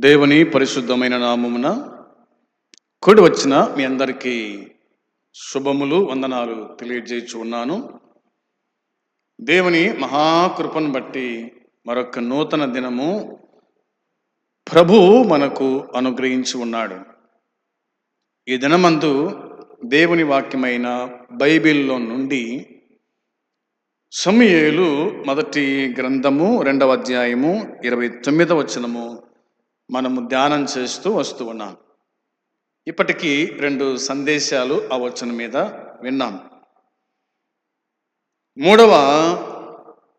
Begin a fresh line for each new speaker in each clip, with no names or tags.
దేవుని పరిశుద్ధమైన నామమున కూడి వచ్చిన మీ అందరికీ శుభములు వందనాలు తెలియజేయచ్చు ఉన్నాను. దేవుని మహాకృపను బట్టి మరొక నూతన దినము ప్రభు మనకు అనుగ్రహించి ఉన్నాడు. ఈ దినమందు దేవుని వాక్యమైన బైబిల్లో నుండి సమయేలు మొదటి గ్రంథము రెండవ అధ్యాయము ఇరవై తొమ్మిదవ వచనము మనము ధ్యానం చేస్తూ వస్తూ ఉన్నాం. ఇప్పటికీ రెండు సందేశాలు ఆ వచనం మీద విన్నాం. మూడవ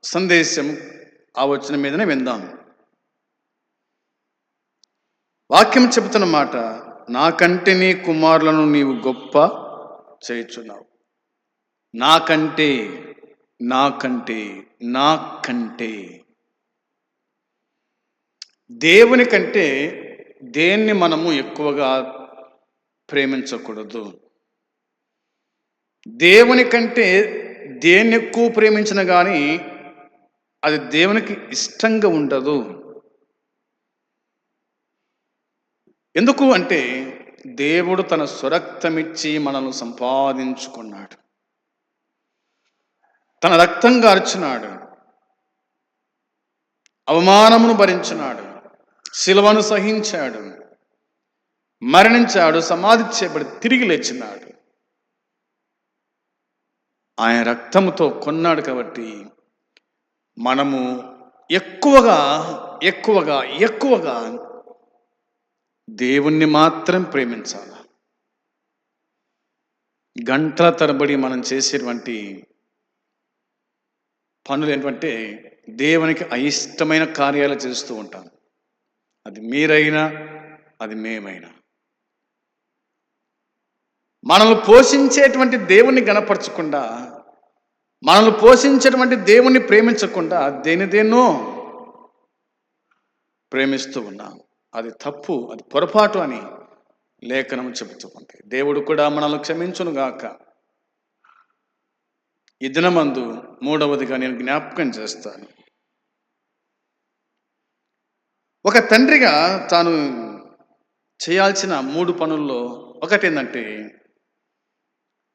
సందేశం ఆ వచనం మీదనే విందాం. వాక్యం చెబుతున్న మాట నాకంటే నీ కుమారులను నీవు గొప్ప చేయుచున్నావు. నాకంటే నాకంటే నాకంటే దేవుని కంటే దేన్ని మనము ఎక్కువగా ప్రేమించకూడదు. దేవుని కంటే దేన్ని ఎక్కువ ప్రేమించిన కానీ అది దేవునికి ఇష్టంగా ఉండదు. ఎందుకు అంటే దేవుడు తన సురక్తమిచ్చి మనల్ని సంపాదించుకున్నాడు. తన రక్తంగా అరిచినాడు అవమానమును భరించినాడు. శిలువను సహించాడు. మరణించాడు సమాధి చేయబడి తిరిగి లేచినాడు. ఆయన రక్తముతో కొన్నాడు కాబట్టి మనము ఎక్కువగా ఎక్కువగా ఎక్కువగా దేవుణ్ణి మాత్రం ప్రేమించాలి. గంటల తరబడి మనం చేసేటువంటి పనులు ఏంటంటే దేవునికి అయిష్టమైన కార్యాలు చేస్తూ ఉంటాం. అది మీరైనా అది మేమైనా. మనల్ని పోషించేటువంటి దేవుణ్ణి గనపరచకుండా మనల్ని పోషించేటువంటి దేవుణ్ణి ప్రేమించకుండా దేని దేన్నో ప్రేమిస్తూ ఉన్నాం. అది తప్పు అది పొరపాటు అని లేఖనం చెబుతూ ఉంది. దేవుడు కూడా మనల్ని క్షమించును గాక. ఈ దినమందు మూడవదిగా నేను జ్ఞాపకం చేస్తాను. ఒక తండ్రిగా తాను చేయాల్సిన మూడు పనుల్లో ఒకటి ఏంటంటే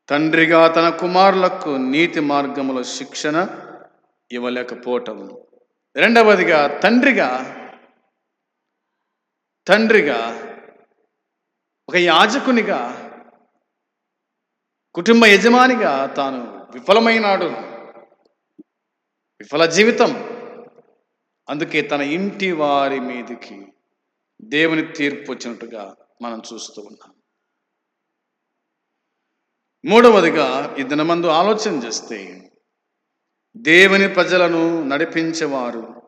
తండ్రిగా తన కుమారులకు నీతి మార్గములో శిక్షణ ఇవ్వలేకపోవటం. రెండవదిగా తండ్రిగా తండ్రిగా ఒక యాజకునిగా కుటుంబ యజమానిగా తాను విఫలమైనాడు. విఫల జీవితం. అందుకే తన ఇంటి వారి మీదకి దేవుని తీర్పు వచ్చినట్టుగా మనం చూస్తూ ఉన్నాం. మూడవదిగా ఈ దినమందు ఆలోచన చేస్తే దేవుని ప్రజలను నడిపించేవారు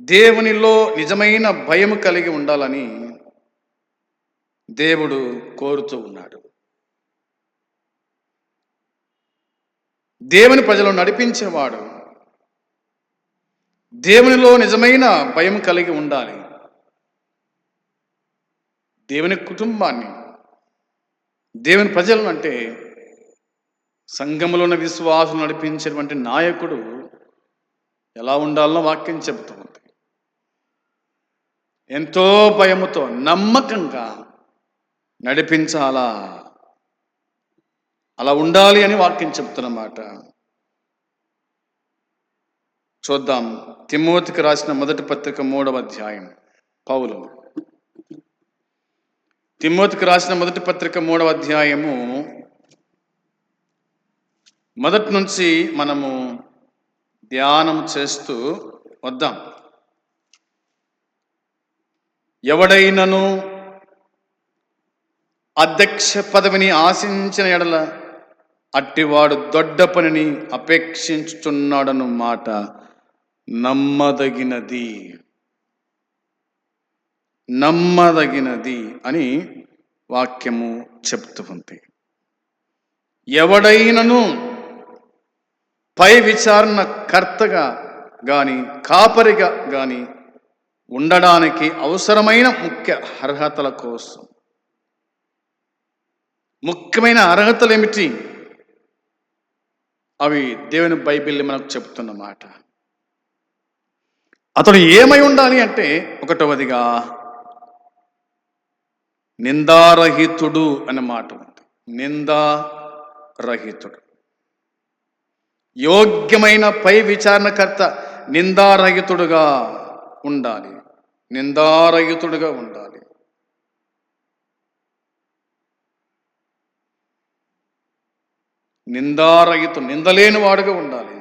దేవునిలో నిజమైన భయం కలిగి ఉండాలని దేవుడు కోరుతూ ఉన్నాడు. దేవుని ప్రజలను నడిపించేవాడు దేవునిలో నిజమైన భయం కలిగి ఉండాలి. దేవుని కుటుంబాన్ని దేవుని ప్రజలను అంటే సంఘములో ఉన్న విశ్వాసం నడిపించేటువంటి నాయకుడు ఎలా ఉండాలనో వాక్యం చెబుతూ ఉంది ఎంతో భయముతో నమ్మకంగా నడిపించాలా? అలా ఉండాలి అని వాక్యం చెప్తున్నమాట చూద్దాం. తిమోతికి రాసిన మొదటి పత్రిక మూడవ అధ్యాయం. పౌలు. తిమోతికి రాసిన మొదటి పత్రిక మూడవ అధ్యాయము మొదటి నుంచి మనము ధ్యానం చేస్తూ వద్దాం. ఎవడైనను అధ్యక్ష పదవిని ఆశించిన ఎడల అట్టివాడు దొడ్డ పనిని అపేక్షించుచున్నాడను మాట నమ్మదగినది. నమ్మదగినది అని వాక్యము చెప్తూ ఉంది. ఎవడైనను పై విచారణ కర్తగా గాని కాపరిగా గాని ఉండడానికి అవసరమైన ముఖ్య అర్హతల కోసం. ముఖ్యమైన అర్హతలు ఏమిటి? అవి దేవుని బైబిల్ మనకు చెప్తున్నమాట అతడు ఏమై ఉండాలి అంటే ఒకటవదిగా నిందారహితుడు అనే మాట ఉంది నిందారహితుడు. యోగ్యమైన పై విచారణకర్త నిందారహితుడుగా ఉండాలి. నిందారహితుడుగా ఉండాలి. నిందారహితుడు నిందలేని వాడుగా ఉండాలి.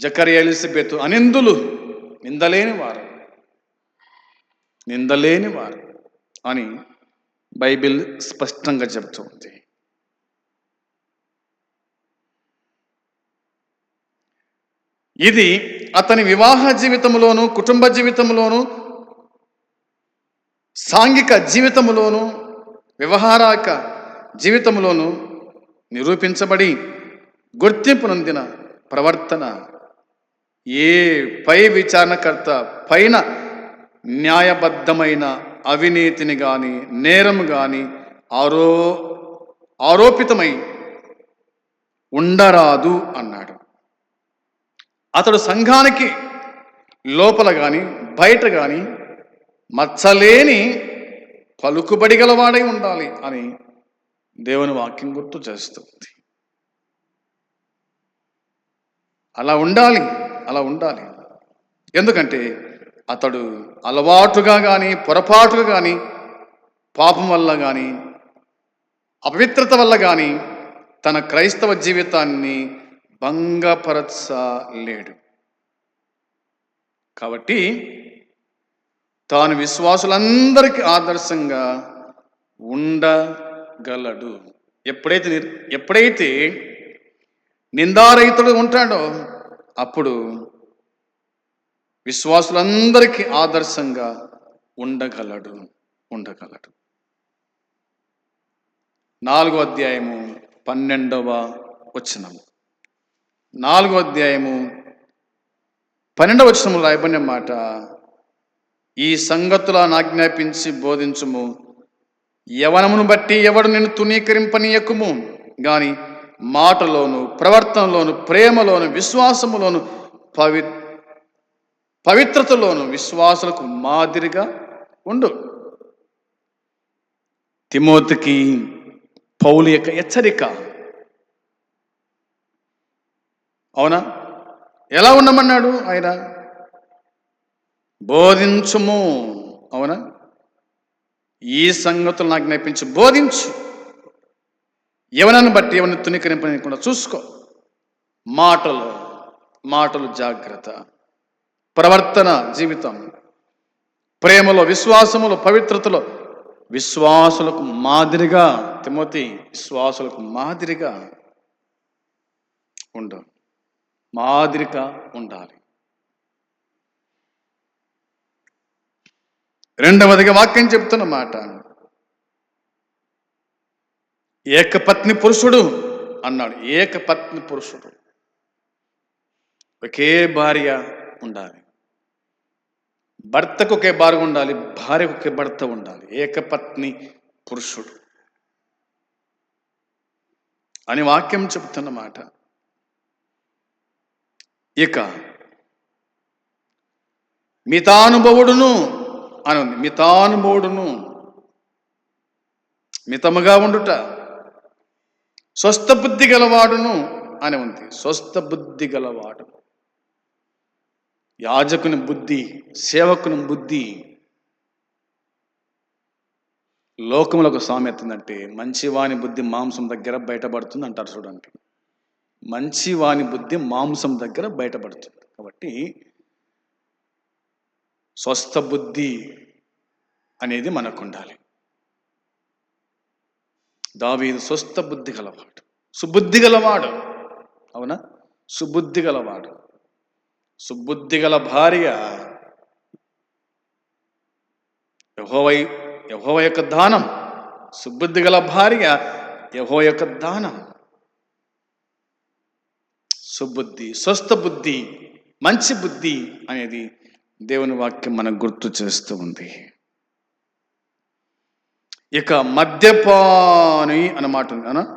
జకరి ఎలిజబెత్ అనిందులు నిందలేని వారు. నిందలేని వారు అని బైబిల్ స్పష్టంగా చెబుతుంది ఇది అతని వివాహ జీవితంలోను కుటుంబ జీవితంలోను సాంఘిక జీవితంలోను వ్యవహారాక జీవితంలోను నిరూపించబడి గుర్తింపు నొందిన ప్రవర్తన ఏ పై విచారణకర్త పైన న్యాయబద్ధమైన అవినీతిని కానీ నేరం కానీ ఆరో ఆరోపితమై ఉండరాదు అన్నాడు. అతడు సంఘానికి లోపల కానీ బయట కానీ మచ్చలేని పలుకుబడి గలవాడై ఉండాలి అని దేవుని వాక్యం గుర్తు చేస్తుంది. అలా ఉండాలి. అలా ఉండాలి. ఎందుకంటే అతడు అలవాటుగా కానీ పొరపాటుగా కానీ పాపం వల్ల కానీ అపవిత్రత వల్ల కానీ తన క్రైస్తవ జీవితాన్ని భంగపరచలేడు. కాబట్టి తాను విశ్వాసులందరికీ ఆదర్శంగా ఉండగలడు. ఎప్పుడైతే ఎప్పుడైతే నిందారహితుడు ఉంటాడో అప్పుడు విశ్వాసులందరికీ ఆదర్శంగా ఉండగలడు ఉండగలడు. నాలుగో అధ్యాయము పన్నెండవ వచనము నాలుగో అధ్యాయము పన్నెండవ వచనము రాయబడిన మాట ఈ సంగతులను ఆజ్ఞాపించి బోధించుము. యవనమును బట్టి ఎవడు నిన్ను తునీకరింపనీయకుము గాని మాటలోను ప్రవర్తనలోను ప్రేమలోను విశ్వాసములోను పవి పవిత్రతలోను విశ్వాసులకు మాదిరిగా ఉండు. తిమోతికి పౌలు యొక్క హెచ్చరిక. అవునా? ఎలా ఉండమన్నాడు ఆయన? బోధించుము. అవునా? ఈ సంగతులు నాకు నేర్పించి బోధించు. ఎవరిని బట్టి ఎవరిని తునికరింపనికుండా చూసుకో. మాటలు మాటలు జాగ్రత్త. ప్రవర్తన జీవితం. ప్రేమలో విశ్వాసములో పవిత్రతలో విశ్వాసులకు మాదిరిగా తిమోతి విశ్వాసులకు మాదిరిగా ఉండు మాదిరిగా ఉండాలి. రెండవదిగా వాక్యం చెప్తున్న మాట. ఏకపత్ని పురుషుడు అన్నాడు. ఏకపత్ని పురుషుడు. ఒకే భార్య ఉండాలి. భర్తకు ఒకే భార్య ఉండాలి భార్యకు ఒకే భర్త ఉండాలి. ఏకపత్ని పురుషుడు. అని వాక్యం చెప్తున్న మాట. ఇక మితానుభవుడును అని ఉంది మితానుభవుడును మితముగా ఉండుట స్వస్థ బుద్ధి గలవాడును అని ఉంది. స్వస్థ బుద్ధి గలవాడు. యాజకుని బుద్ధి సేవకుని బుద్ధి లోకంలో ఒక సామెత ఉందంటే మంచివాని బుద్ధి మాంసం దగ్గర బయటపడుతుంది అంటారు చూడండి. మంచివాని బుద్ధి మాంసం దగ్గర బయటపడుతుంది. కాబట్టి స్వస్థ బుద్ధి అనేది మనకు ఉండాలి దావీదు స్వస్థ బుద్ధి గలవాడు. సుబుద్ధి గలవాడు. అవునా? సుబుద్ధి గలవాడు. సుబుద్ధి గల భార్య యహోవై యహోవ యొక్క దానం. సుబుద్ధి గల భార్య యహో యొక్క దానం. సుబుద్ధి స్వస్థ బుద్ధి మంచి బుద్ధి అనేది దేవుని వాక్యం మనకు గుర్తు చేస్తూ ఉంది. ఇక మద్యపాని అన్నమాట ఉంది అనా?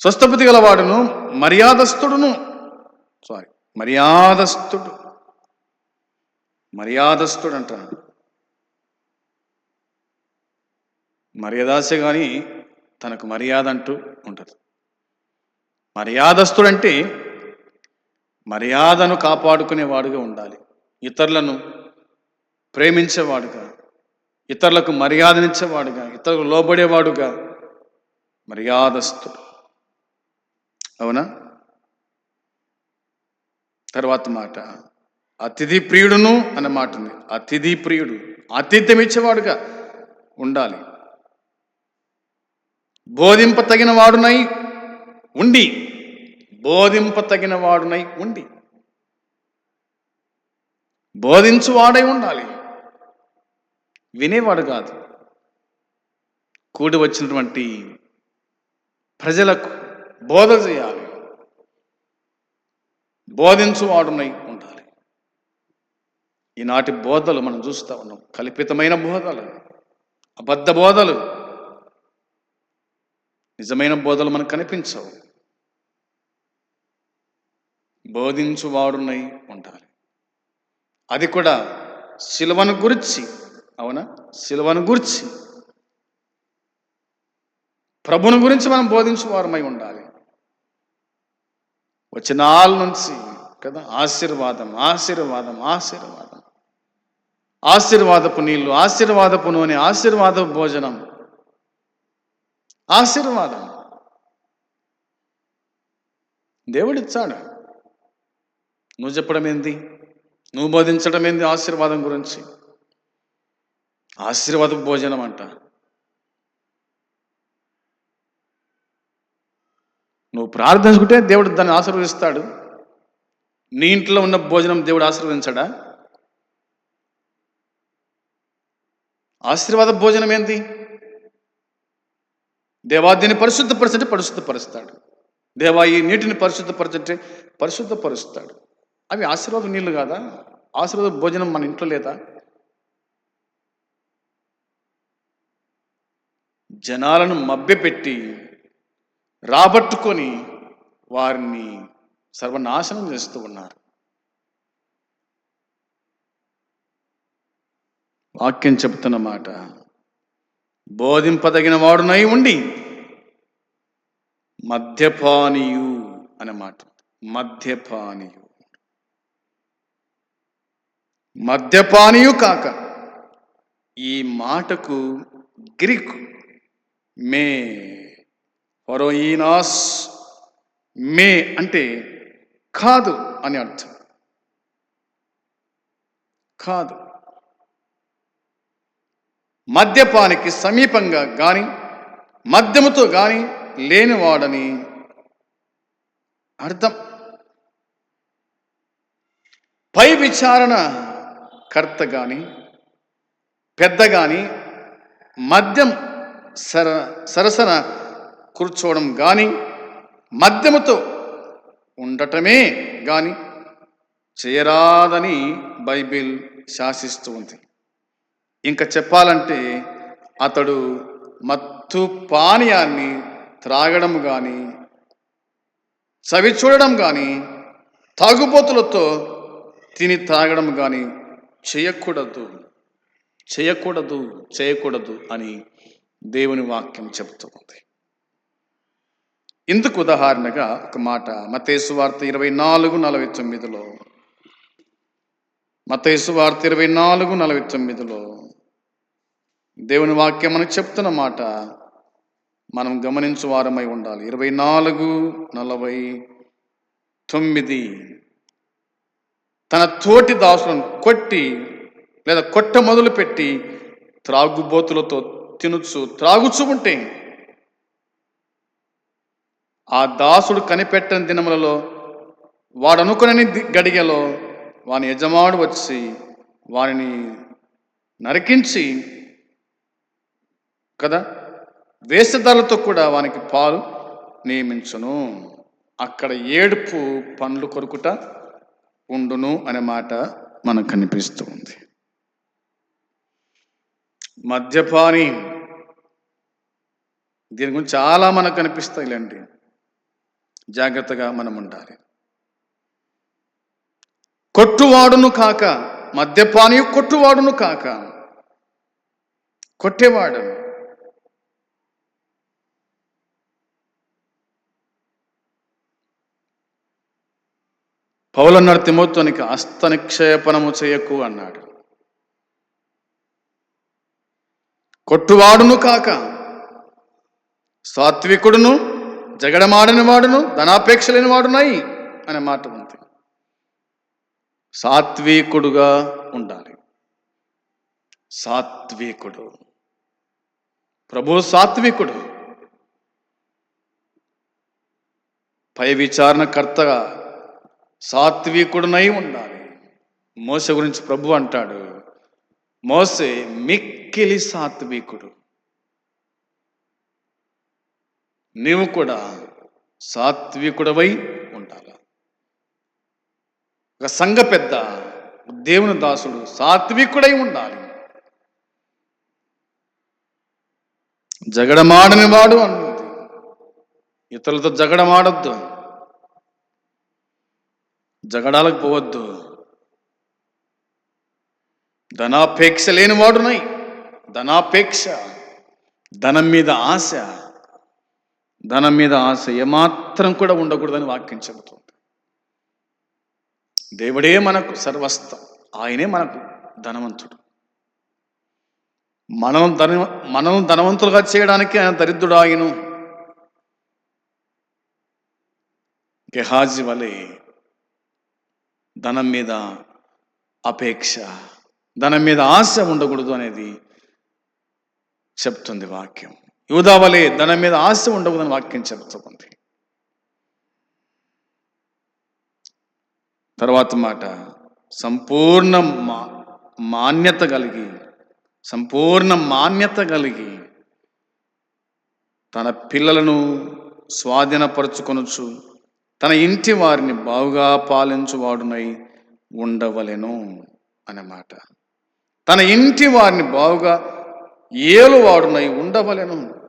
స్వస్థపతి గలవాడును మర్యాదస్తుడును సారీ మర్యాదస్తుడు మర్యాదస్తుడు అంటాడు మర్యాదాసే కానీ తనకు మర్యాద అంటూ ఉంటుంది. మర్యాదస్తుడంటే మర్యాదను కాపాడుకునేవాడుగా ఉండాలి. ఇతరులను ప్రేమించేవాడుగా ఇతరులకు మర్యాదనిచ్చేవాడుగా ఇతరులకు లోబడేవాడుగా. మర్యాదస్తుడు. అవునా? తర్వాత మాట. అతిథి ప్రియుడును అన్న మాట ఉంది అతిథి ప్రియుడు. ఆతిథ్యం ఇచ్చేవాడుగా ఉండాలి. బోధింప తగిన వాడునై ఉండి. బోధింప తగిన వాడునై ఉండి. బోధించువాడై ఉండాలి. వినేవాడు కాదు. కూడి వచ్చినటువంటి ప్రజలకు బోధ చేయాలి. బోధించువాడునై ఉండాలి. ఈనాటి బోధలు మనం చూస్తూ ఉన్నాం. కల్పితమైన బోధలు అబద్ధ బోధలు. నిజమైన బోధలు మనకు కనిపించవు. బోధించువాడునై ఉండాలి. అది కూడా శిలువను గురించి అవునా? శిలువను గురించి. ప్రభుని గురించి మనం బోధించువారమై ఉండాలి. వచ్చిన ఆల్ నుంచి కదా? ఆశీర్వాదం ఆశీర్వాదం ఆశీర్వాదం. ఆశీర్వాదపు నీళ్ళు ఆశీర్వాదపు నూనె ఆశీర్వాదపు భోజనం. ఆశీర్వాదం. దేవుడిచ్చాడు. నువ్వు చెప్పడం ఏంది నువ్వు బోధించడం ఏంది ఆశీర్వాదం గురించి? ఆశీర్వాద భోజనం అంట. నువ్వు ప్రార్థించుకుంటే దేవుడు దాన్ని ఆశీర్వదిస్తాడు. నీ ఇంట్లో ఉన్న భోజనం దేవుడు ఆశీర్వదించాడా? ఆశీర్వాద భోజనం ఏంది? దేవా దీన్ని పరిశుద్ధపరచంటే పరిశుద్ధపరుస్తాడు. దేవా ఈ నీటిని పరిశుద్ధపరచంటే పరిశుద్ధపరుస్తాడు. అవి ఆశీర్వాద నీళ్ళు కాదా? ఆశీర్వాద భోజనం మన ఇంట్లో లేదా? జనాలను మభ్యపెట్టి రాబట్టుకొని వారిని సర్వనాశనం చేస్తూ ఉన్నారు. వాక్యం చెబుతున్న మాట బోధింపదగిన వాడునై ఉండి మద్యపానీయు అనే మాట. మద్యపానీయు. మద్యపానీయు కాక ఈ మాటకు గ్రీకు మే. ఫరోయినాస్ మే అంటే కాదు అని అర్థం. కాదు. మద్యపానికి సమీపంగా గాని మద్యముతో గాని లేనివాడని అర్థం. పై విచారణ కర్త కానీ పెద్ద కానీ మద్యం సర సరసన కూర్చోవడం కానీ మద్యముతో ఉండటమే కానీ చేయరాదని బైబిల్ శాసిస్తూ ఉంది. ఇంకా చెప్పాలంటే అతడు మత్తు పానీయాన్ని త్రాగడం కానీ చవి చూడడం కానీ తాగుబోతులతో తిని త్రాగడం కానీ చేయకూడదు. చేయకూడదు చేయకూడదు అని దేవుని వాక్యం చెబుతూ ఉంది ఇందుకు ఉదాహరణగా ఒక మాట మతేసు వార్త ఇరవై నాలుగు నలభై తొమ్మిదిలో. మతేసు వార్త ఇరవై నాలుగు నలభై తొమ్మిదిలో దేవుని వాక్యం మనకు చెప్తున్న మాట మనం గమనించు వారమై ఉండాలి. ఇరవై నాలుగు నలభై తొమ్మిది. తన తోటి దాసులను కొట్టి లేదా కొట్ట మొదలు పెట్టి త్రాగుబోతులతో తినుచు త్రాగుచు ఉంటే ఆ దాసుడు కనిపెట్టని దినములలో వాడు అనుకునని వాని యజమాడు వచ్చి వానిని నరికించి కదా వేషధారులతో కూడా వానికి పాలు నియమించును. అక్కడ ఏడుపు పండ్లు కొరుకుట ఉండును అనే మాట మనకు కనిపిస్తూ ఉంది. మద్యపాని. దీని గురించి చాలా మనకు కనిపిస్తాయిలేండి. జాగ్రత్తగా మనం ఉండాలి. కొట్టువాడును కాక మద్యపాని కొట్టువాడును కాక కొట్టేవాడు. పౌలన్నాడు తిమోత్తునికి అస్త నిక్షేపణము చేయకు అన్నాడు. కొట్టువాడును కాక సాత్వికుడును జగడమాడని వాడును ధనాపేక్ష లేని వాడునై అనే మాట ఉంది. సాత్వికుడుగా ఉండాలి. సాత్వికుడు. ప్రభు సాత్వికుడు. పై విచారణకర్తగా సాత్వికుడునై ఉండాలి. మోస గురించి ప్రభు అంటాడు. మోసే మిక్ మిక్కిలి సాత్వికుడు. నీవు కూడా సాత్వికుడవై ఉండాలి. ఒక సంఘ పెద్ద దేవుని దాసుడు సాత్వికుడై ఉండాలి. జగడమాడని వాడు అన్నది. ఇతరులతో జగడమాడొద్దు. జగడాలకు పోవద్దు. ధనాపేక్ష లేని వాడునై. ధనాపేక్ష ధనం మీద ఆశ ధనం మీద ఆశ ఏమాత్రం కూడా ఉండకూడదని వాక్యం చెబుతుంది. దేవుడే మనకు సర్వస్తం ఆయనే మనకు ధనవంతుడు. మనం ధన మనం ధనవంతులుగా చేయడానికి ఆయన దరిద్రుడు ఆయను. గెహాజీ వలె ధనం మీద అపేక్ష ధనం మీద ఆశ ఉండకూడదు అనేది చెప్తుంది వాక్యం. యూదావలే ధనం మీద ఆశ ఉండకూడదని వాక్యం చెప్తుంది తర్వాత మాట సంపూర్ణ మా మాన్యత కలిగి సంపూర్ణ మాన్యత కలిగి తన పిల్లలను స్వాధీనపరచుకొనొచ్చు తన ఇంటి వారిని బావుగా పాలించువాడునై ఉండవలెను అన్నమాట తన ఇంటి వారిని బావుగా ఏలువాడునై ఉండవలెను.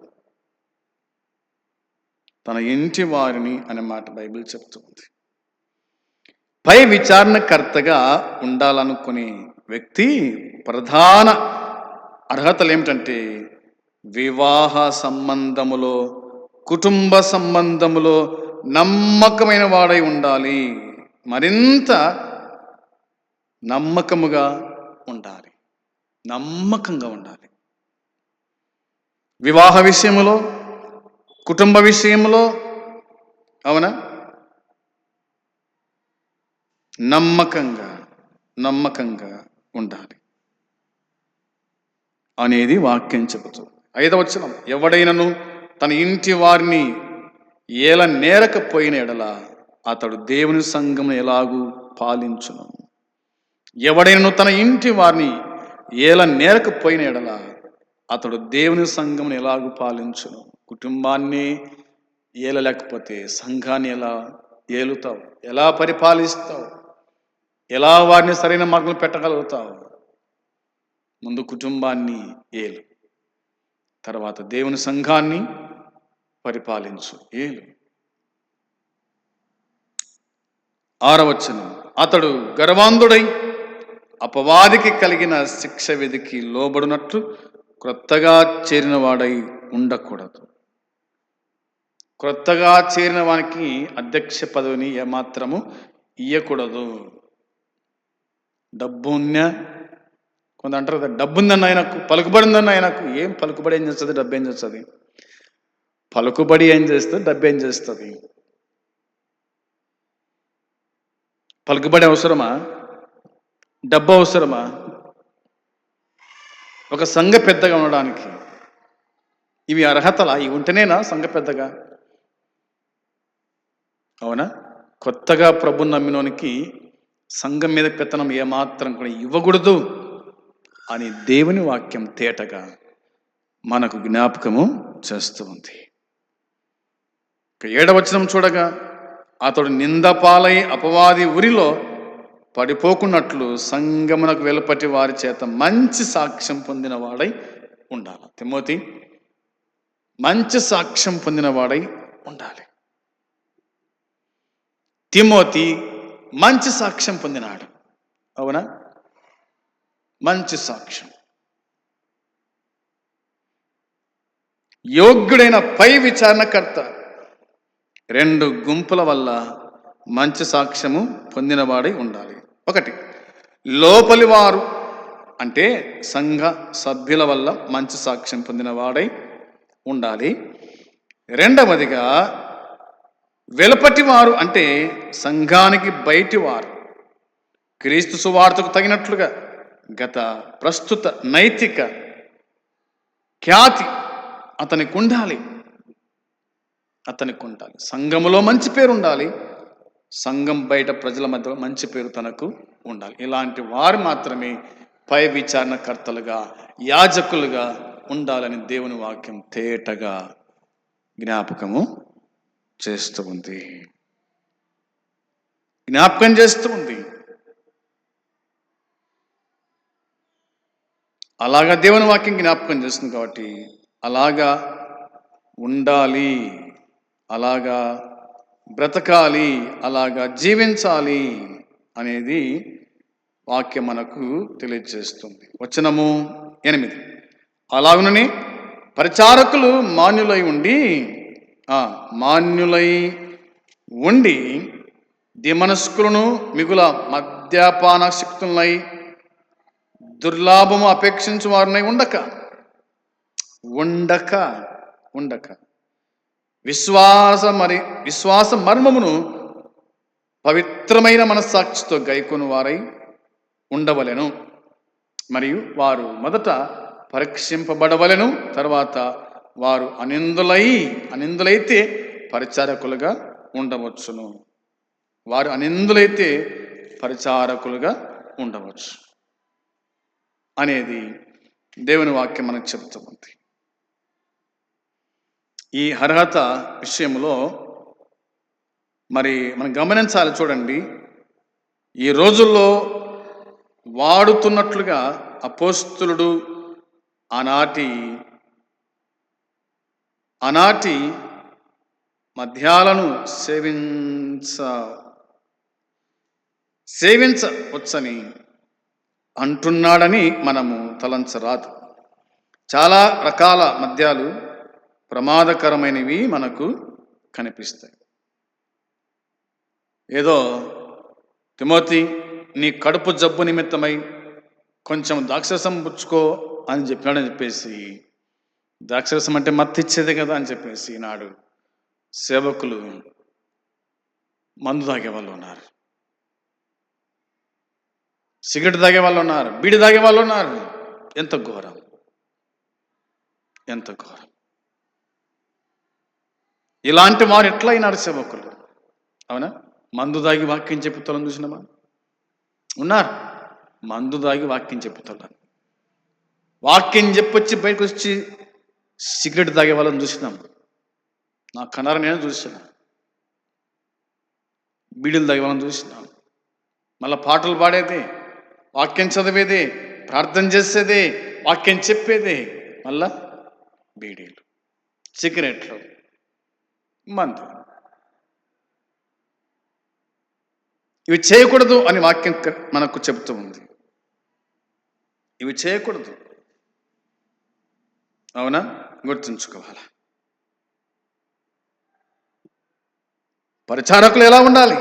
తన ఇంటి వారిని అనే మాట బైబిల్ చెప్తుంది. పై విచారణకర్తగా ఉండాలనుకునే వ్యక్తి ప్రధాన అర్హతలు ఏమిటంటే వివాహ సంబంధములో కుటుంబ సంబంధములో నమ్మకమైన వాడై ఉండాలి. మరింత నమ్మకముగా ఉండాలి. నమ్మకంగా ఉండాలి. వివాహ విషయంలో కుటుంబ విషయంలో అవునా? నమ్మకంగా నమ్మకంగా ఉండాలి. అనేది వాక్యం చెబుతుంది ఐదవచనం ఎవడైనను తన ఇంటి వారిని ఏల నేరకపోయిన ఎడల అతడు దేవుని సంఘం ఎలాగూ పాలించును. ఎవడైనను తన ఇంటి వారిని ఏల నేరకపోయిన ఎడల అతడు దేవుని సంఘం ఎలాగూ పాలించును? కుటుంబాన్ని ఏలలేకపోతే సంఘాన్ని ఎలా ఏలుతావు? ఎలా పరిపాలిస్తావు? ఎలా వారిని సరైన మార్గంలో పెట్టగలుగుతావు? ముందు కుటుంబాన్ని ఏలు. తర్వాత దేవుని సంఘాన్ని పరిపాలించు. ఏలు. ఆరవచనం. అతడు గర్వాంధుడై అపవాదికి కలిగిన శిక్ష విధికి లోబడినట్లు క్రొత్తగా చేరిన వాడై ఉండకూడదు. క్రొత్తగా చేరిన వానికి అధ్యక్ష పదవిని ఏమాత్రము ఇయ్యకూడదు. డబ్బు ఉన్నా కొంత అంటారు కదా డబ్బు ఉందన్న ఆయనకు పలుకుబడిందన్న ఆయనకు ఏం పలుకుబడి ఏం చేస్తుంది డబ్బు ఏం చేస్తుంది? పలుకుబడి ఏం చేస్తుంది డబ్బు ఏం చేస్తుంది? పలుకుబడి అవసరమా? డబ్బు అవసరమా? ఒక సంఘ పెద్దగా ఉండడానికి ఇవి అర్హతలా? ఇవి ఉంటేనేనా సంఘ పెద్దగా? అవునా? కొత్తగా ప్రభు నమ్మినోనికి సంఘం మీద పెత్తనం ఏమాత్రం కూడా ఇవ్వకూడదు అని దేవుని వాక్యం తేటగా మనకు జ్ఞాపకము చేస్తూ ఉంది. ఏడవచనం చూడగా అతడు నిందపాలై అపవాది ఉరిలో పడిపోకున్నట్లు సంగమునకు వెలుపటి వారి చేత మంచి సాక్ష్యం పొందిన వాడై ఉండాలి. తిమోతి మంచి సాక్ష్యం పొందిన వాడై ఉండాలి. తిమోతి మంచి సాక్ష్యం పొందినాడు. అవునా? మంచి సాక్ష్యం. యోగ్యుడైన పై విచారణకర్త రెండు గుంపుల వల్ల మంచి సాక్ష్యము పొందినవాడై ఉండాలి. ఒకటి లోపలి వారు అంటే సంఘ సభ్యుల వల్ల మంచి సాక్ష్యం పొందిన వాడై ఉండాలి. రెండవదిగా వెలుపటి వారు అంటే సంఘానికి బయటి వారు. క్రీస్తు సువార్తకు తగినట్లుగా గత ప్రస్తుత నైతిక ఖ్యాతి అతనికి ఉండాలి. అతనికి ఉండాలి. సంఘములో మంచి పేరు ఉండాలి. సంఘం బయట ప్రజల మధ్య మంచి పేరు తనకు ఉండాలి. ఇలాంటి వారు మాత్రమే పై విచారణకర్తలుగా యాజకులుగా ఉండాలని దేవుని వాక్యం తేటగా జ్ఞాపకము చేస్తూ ఉంది. జ్ఞాపకం చేస్తూ ఉంది. అలాగా దేవుని వాక్యం జ్ఞాపకం చేస్తుంది కాబట్టి అలాగా ఉండాలి. అలాగా బ్రతకాలి అలాగా జీవించాలి అనేది వాక్యం మనకు తెలియజేస్తుంది. వచనము ఎనిమిది. అలాగునని పరిచారకులు మాన్యులై ఉండి మాన్యులై ఉండి దిమనస్కులను మిగుల మద్యపాన శక్తులై దుర్లాభము అపేక్షించు వారినై ఉండక. ఉండక ఉండక. విశ్వాస మరి విశ్వాస మర్మమును పవిత్రమైన మనస్సాక్షితో గైకొని వారై ఉండవలెను. మరియు వారు మొదట పరీక్షింపబడవలెను తర్వాత వారు అనిందులై అనిందులైతే పరిచారకులుగా ఉండవచ్చును. వారు అనిందులైతే పరిచారకులుగా ఉండవచ్చు. అనేది దేవుని వాక్యం మనకు చెబుతూ ఉంది. ఈ అర్హత విషయంలో మరి మనం గమనించాలి చూడండి. ఈ రోజుల్లో వాడుతున్నట్లుగా అపోస్తులుడు ఆనాటి ఆనాటి మద్యాలను సేవించ సేవించవచ్చని అంటున్నాడని మనము తలంచరాదు. చాలా రకాల మద్యాలు ప్రమాదకరమైనవి మనకు కనిపిస్తాయి. ఏదో తిమోతి నీ కడుపు జబ్బు నిమిత్తమై కొంచెం ద్రాక్షరసం పుచ్చుకో అని చెప్పాడని చెప్పేసి ద్రాక్షరసం అంటే మత్తిచ్చేదే కదా అని చెప్పేసి ఈనాడు సేవకులు మందు తాగే వాళ్ళు ఉన్నారు. సిగరెట్ తాగే వాళ్ళు ఉన్నారు బీడి తాగే వాళ్ళు ఉన్నారు. ఎంత ఘోరం. ఎంత ఘోరం. ఇలాంటి వారు ఎట్లా అయినారు సేవకులు అవునా? మందు దాగి వాక్యం చెప్పుతాలని చూసినామా? ఉన్నారు. మందు దాగి వాక్యం చెప్పుతాను వాక్యం చెప్పొచ్చి బయటకు వచ్చి సిగరెట్ తాగే వాళ్ళని చూసినాం. నా కనర నేను చూసినా. బీడీలు తాగే వాళ్ళని చూసినాం. మళ్ళీ పాటలు పాడేది వాక్యం చదివేది ప్రార్థన చేసేది వాక్యం చెప్పేది మళ్ళా బీడీలు సిగరెట్లు. మందు. ఇవి చేయకూడదు అని వాక్యం మనకు చెబుతూ ఉంది. ఇవి చేయకూడదు. అవునా? గుర్తుంచుకోవాలి? పరిచారకులు ఎలా ఉండాలి?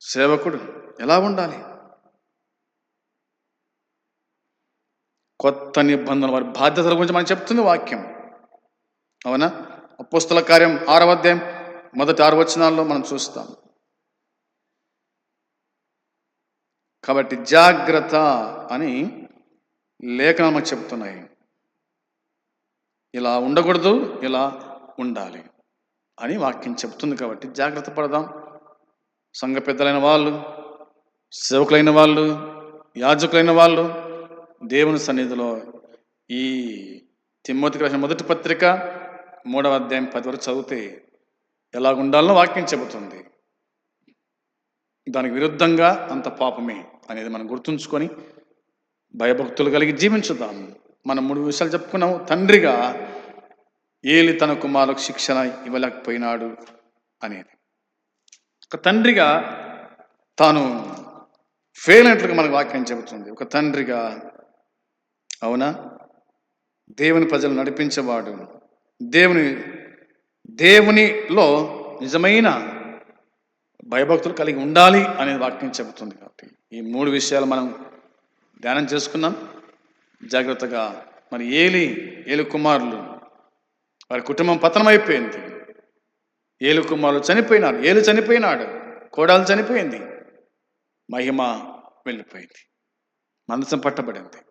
సేవకుడు ఎలా ఉండాలి? కొత్త నిబంధనల వారి బాధ్యతల గురించి మనకు చెప్తుంది వాక్యం. అవునా? అపోస్తల కార్యం ఆరవ అధ్యాయం మొదటి ఆరు వచనాల్లో మనం చూస్తాం. కాబట్టి జాగ్రత్త అని లేఖనాలు చెప్తున్నాయి ఇలా ఉండకూడదు ఇలా ఉండాలి అని వాక్యం చెప్తుంది కాబట్టి జాగ్రత్త పడదాం. సంఘ పెద్దలైన వాళ్ళు సేవకులైన వాళ్ళు యాజకులైన వాళ్ళు దేవుని సన్నిధిలో ఈ తిమ్మతికి రాసిన మొదటి పత్రిక మూడవ అధ్యాయం పది వరకు చదివితే ఎలా ఉండాలనో వాక్యం చెబుతుంది. దానికి విరుద్ధంగా అంత పాపమే అనేది మనం గుర్తుంచుకొని భయభక్తులు కలిగి జీవించుదాం. మనం మూడు విషయాలు చెప్పుకున్నాము. తండ్రిగా ఏలి తన కుమారులకు శిక్షణ ఇవ్వలేకపోయినాడు అనేది. ఒక తండ్రిగా తాను ఫెయిల్ అయినట్లుగా మనకు వాక్యం చెబుతుంది. ఒక తండ్రిగా అవునా? దేవుని ప్రజలు నడిపించేవాడు. దేవుని దేవునిలో నిజమైన భయభక్తులు కలిగి ఉండాలి అనేది వాక్యం చెబుతుంది కాబట్టి ఈ మూడు విషయాలు మనం ధ్యానం చేసుకున్నాం. జాగ్రత్తగా మరి ఏలి ఏలు కుమారులు వారి కుటుంబం పతనమైపోయింది. ఏలు కుమారులు చనిపోయినారు ఏలు చనిపోయినాడు కోడాలు చనిపోయింది మహిమ వెళ్ళిపోయింది మందసం పట్టబడింది.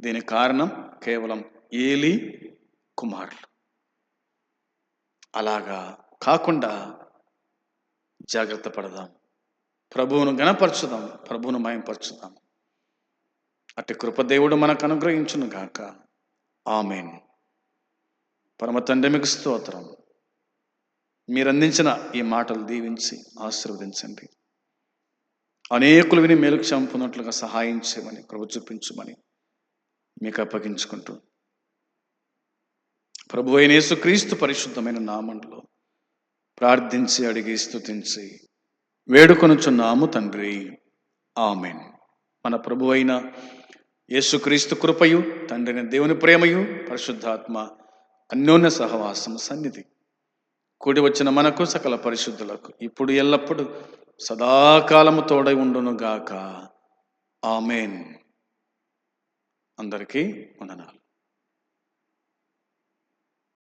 దీనికి కారణం కేవలం ఏలి కుమారులు. అలాగా కాకుండా జాగ్రత్త పడదాం. ప్రభువును గణపరచుదాం ప్రభువును మయంపరచుదాం. అటు కృపదేవుడు మనకు అనుగ్రహించును గాక. ఆమెన్. పరమ తండ్రి మీకు స్తోత్రం. మీరు అందించిన ఈ మాటలు దీవించి ఆశీర్వదించండి. అనేకులు విని మేలుకు చంపునట్లుగా సహాయం చేయమని కృప చూపించమని మీకు అప్పగించుకుంటూ ప్రభు అయిన యేసుక్రీస్తు పరిశుద్ధమైన నామంలో ప్రార్థించి అడిగి స్తుతించి వేడుకొనుచున్నాము తండ్రి. ఆమెన్. మన ప్రభు అయిన యేసుక్రీస్తు కృపయు తండ్రిని దేవుని ప్రేమయు పరిశుద్ధాత్మ అన్యోన్య సహవాసం సన్నిధి. కూడి వచ్చిన మనకు సకల పరిశుద్ధులకు ఇప్పుడు ఎల్లప్పుడు సదాకాలము తోడై ఉండును గాక. ఆమెన్. అందరికీ వందనాలు.